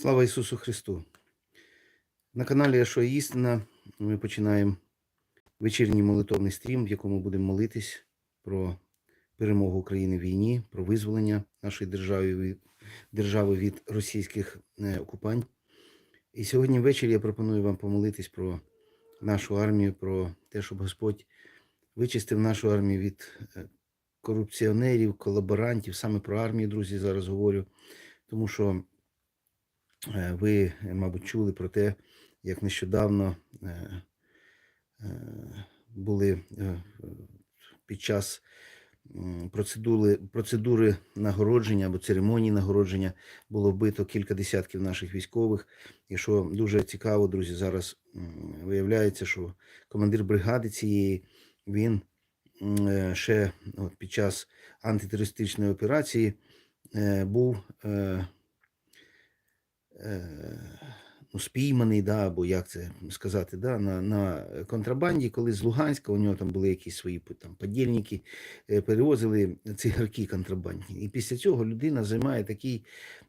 Слава Ісусу Христу! На каналі є істина ми починаємо вечірній молитовний стрім, в якому будемо молитись про перемогу України в війні, про визволення нашої держави держави від російських е, окупантів. І сьогодні ввечері я пропоную вам помолитись про нашу армію, про те, щоб Господь вичистив нашу армію від е, корупціонерів, колаборантів, саме про армію, друзі, зараз говорю, тому що Ви, е, мабуть, чули про те, як нещодавно е, е, були під час процедури, процедури нагородження або церемонії нагородження було вбито кілька десятків наших військових. І що дуже цікаво, друзі, зараз виявляється, що командир бригади цієї він ще от, під час антитерористичної операції був. Е, ну, спійманий, да, або як це сказати, да, на, на контрабанді, коли з Луганська у нього там були якісь свої там, подільники, е, перевозили цигарки контрабандні. І після цього людина займає такий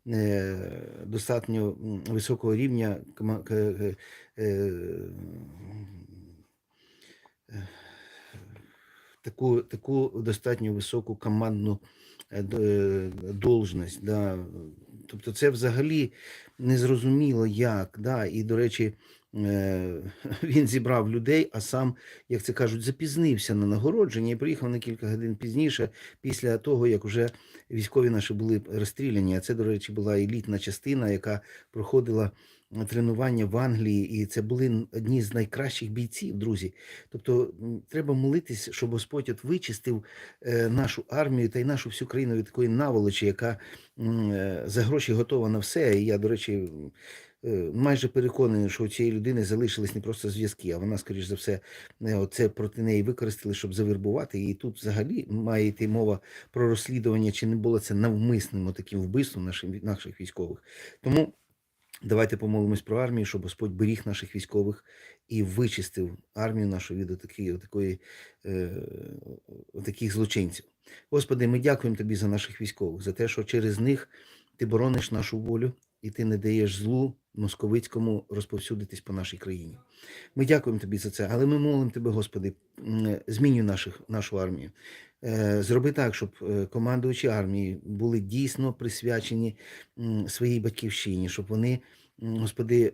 е, достатньо високого рівня е, е, таку, таку достатньо високу командну должність. Да. Тобто це взагалі незрозуміло як. Да. І, до речі, е, він зібрав людей, а сам, як це кажуть, запізнився на нагородження і приїхав на кілька годин пізніше, після того, як вже військові наші були розстріляні. А це, до речі, була елітна частина, яка проходила тренування в Англії, і це були одні з найкращих бійців, друзі. Тобто треба молитись, щоб Господь от вичистив е, нашу армію та й нашу всю країну від такої наволочі, яка е, за гроші готова на все. І я, до речі, е, майже переконаний, що у цієї людини залишились не просто зв'язки, а вона, скоріш за все, це проти неї використали, щоб завербувати. І тут взагалі має йти мова про розслідування, чи не було це навмисним таким вбивством наших, наших військових. Тому. Давайте помолимось про армію, щоб Господь беріг наших військових і вичистив армію нашу від отакої, отакої, е, таких злочинців. Господи, ми дякуємо Тобі за наших військових, за те, що через них Ти борониш нашу волю і Ти не даєш злу московицькому розповсюдитись по нашій країні. Ми дякуємо Тобі за це, але ми молимо Тебе, Господи, змінюй наших, нашу армію. Е, Зроби так, щоб е, командувачі армії були дійсно присвячені своїй батьківщині, щоб вони, Господи,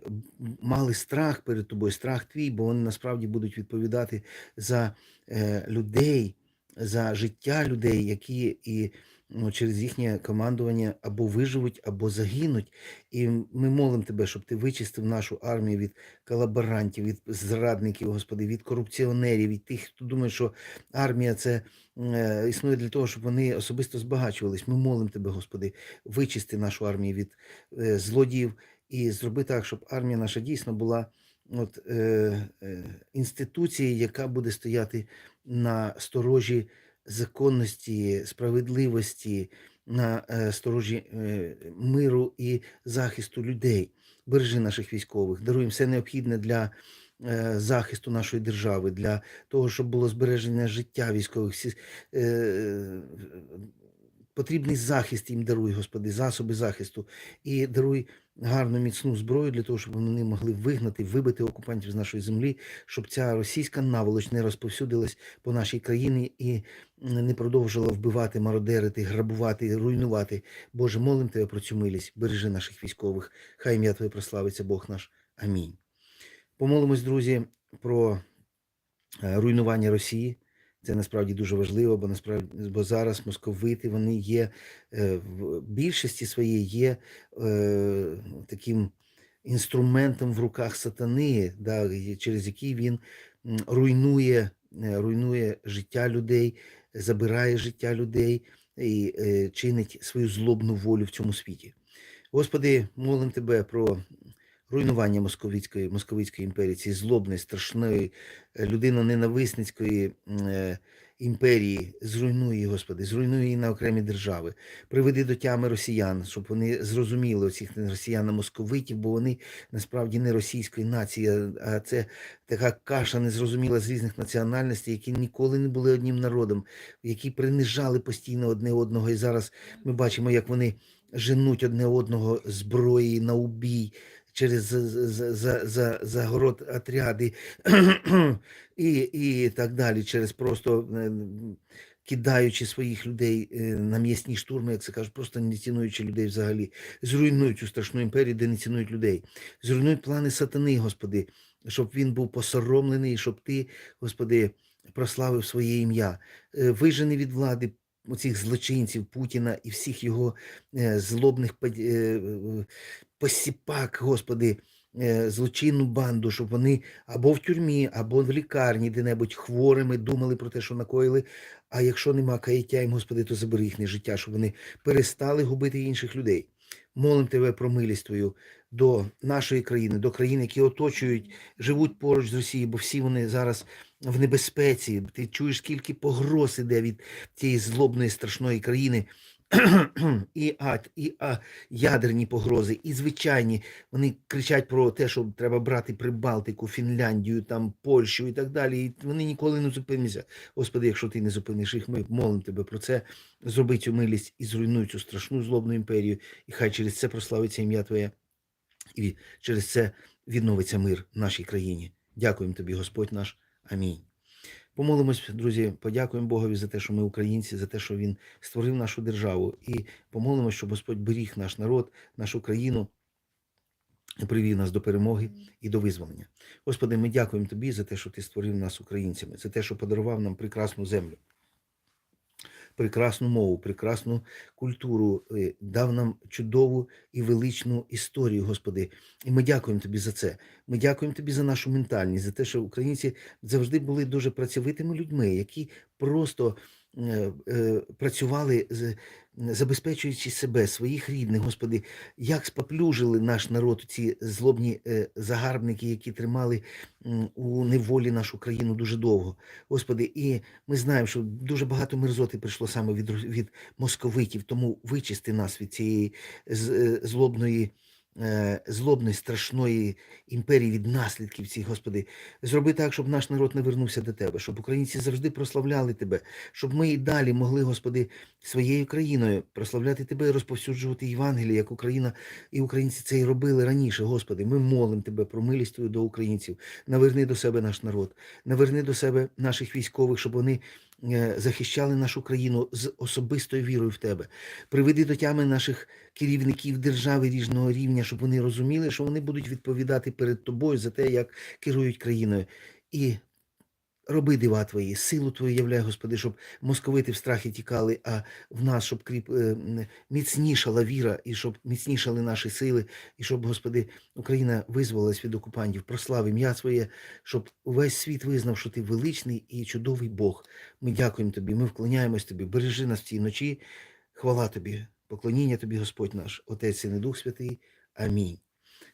мали страх перед тобою, страх твій, бо вони насправді будуть відповідати за е, людей, за життя людей, які і ну, через їхнє командування або виживуть, або загинуть. І ми молимо тебе, щоб ти вичистив нашу армію від колаборантів, від зрадників, Господи, від корупціонерів, від тих, хто думає, що армія це е, існує для того, щоб вони особисто збагачувались. Ми молимо тебе, Господи, вичисти нашу армію від е, злодіїв і зроби так, щоб армія наша дійсно була от, е, е, інституцією, яка буде стояти на сторожі законності, справедливості, на е, сторожі е, миру і захисту людей. Бережи наших військових, даруй їм все необхідне для е, захисту нашої держави, для того, щоб було збереження життя військових. Потрібний захист їм даруй, Господи, засоби захисту, і даруй гарну міцну зброю для того, щоб вони могли вигнати, вибити окупантів з нашої землі, щоб ця російська наволоч не розповсюдилась по нашій країні і не продовжила вбивати, мародерити, грабувати, руйнувати. Боже, молим Тебе про цю милість, бережи наших військових. Хай ім'я Твоє прославиться Бог наш. Амінь. Помолимось, друзі, про е, руйнування Росії. Це насправді дуже важливо, бо насправді бо зараз московити вони є е, в більшості своєї є е, таким інструментом в руках сатани, да, через який він руйнує, е, руйнує життя людей, забирає життя людей і чинить свою злобну волю в цьому світі. Господи, молим Тебе про руйнування московицької, московицької імперії, цієї злобної, страшної, е, людиноненависницької е, імперії. Зруйнуй її, Господи, зруйнуй її на окремі держави. Приведи до тями росіян, щоб вони зрозуміли оцих росіян московитів, бо вони насправді не російської нації, а- це така каша незрозуміла з різних національностей, які ніколи не були одним народом, які принижали постійно одне одного. І зараз ми бачимо, як вони женуть одне одного зброєю на убій через за, за, за, за, загород отряди і, і так далі, через просто е, кидаючи своїх людей е, на м'ясні штурми, як це кажуть, просто не цінуючи людей взагалі, зруйнують цю страшну імперію, де не цінують людей, зруйнують плани сатани, Господи, щоб він був посоромлений, щоб ти, Господи, прославив своє ім'я, Е, вижени від влади оцих злочинців Путіна і всіх його е, злобних е, посіпак, Господи, е, злочинну банду, щоб вони або в тюрмі, або в лікарні, де-небудь хворими думали про те, що накоїли. А якщо нема каяття їм, Господи, то забери їхнє життя, щоб вони перестали губити інших людей. Молим тебе про милість Твою до нашої країни, до країн, які оточують, живуть поруч з Росією, бо всі вони зараз в небезпеці. Ти чуєш, скільки погроз іде від цієї злобної страшної країни. І ад, і а, ядерні погрози, і звичайні. Вони кричать про те, що треба брати Прибалтику, Фінляндію, там Польщу і так далі. І вони ніколи не зупиняться. Господи, якщо ти не зупиниш їх, ми молимо тебе про це. Зроби цю милість і зруйнуй цю страшну злобну імперію. І хай через це прославиться ім'я Твоє, і через це відновиться мир в нашій країні. Дякуємо тобі, Господь наш. Амінь. Помолимось, друзі, подякуємо Богові за те, що ми українці, за те, що Він створив нашу державу, і помолимось, щоб Господь беріг наш народ, нашу країну, і привів нас до перемоги і до визволення. Господи, ми дякуємо Тобі за те, що Ти створив нас українцями, за те, що подарував нам прекрасну землю, прекрасну мову, прекрасну культуру, е, дав нам чудову і величну історію, Господи. І ми дякуємо Тобі за це. Ми дякуємо Тобі за нашу ментальність, за те, що українці завжди були дуже працьовитими людьми, які просто працювали, з- забезпечуючи себе, своїх рідних, Господи, як споплюжили наш народ ці злобні е, загарбники, які тримали у неволі нашу країну дуже довго. Господи, і ми знаємо, що дуже багато мерзоти прийшло саме від, від московитів, тому вичисти нас від цієї е, злобної. Е, Злобної страшної імперії від наслідків цих, Господи, зроби так, щоб наш народ не вернувся до Тебе, щоб українці завжди прославляли Тебе, щоб ми і далі могли, Господи, своєю країною прославляти Тебе розповсюджувати Євангеліє, як Україна і українці це і робили раніше. Господи, ми молимо Тебе про милість Твою до українців. Наверни до себе наш народ, наверни до себе наших військових, щоб вони захищали нашу країну з особистою вірою в Тебе. Приведи до тями наших керівників держави різного рівня, щоб вони розуміли, що вони будуть відповідати перед тобою за те, як керують країною. І роби дива твої, силу твою являй, Господи, щоб московити в страхі тікали, а в нас, щоб кріп, е, міцнішала віра, і щоб міцнішали наші сили, і щоб, Господи, Україна визволилась від окупантів, прослав ім'я своє, щоб увесь світ визнав, що ти величний і чудовий Бог. Ми дякуємо тобі, ми вклоняємось тобі, бережи нас в цій ночі. Хвала тобі, поклоніння тобі, Господь наш, Отець і Дух Святий. Амінь.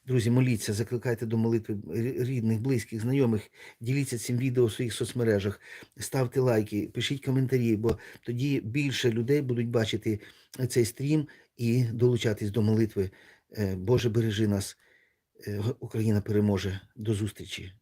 Друзі, моліться, закликайте до молитви рідних, близьких, знайомих. Діліться цим відео в своїх соцмережах, ставте лайки, пишіть коментарі, бо тоді більше людей будуть бачити цей стрім і долучатись до молитви. Е, Боже, бережи нас. Е, Україна переможе. До зустрічі.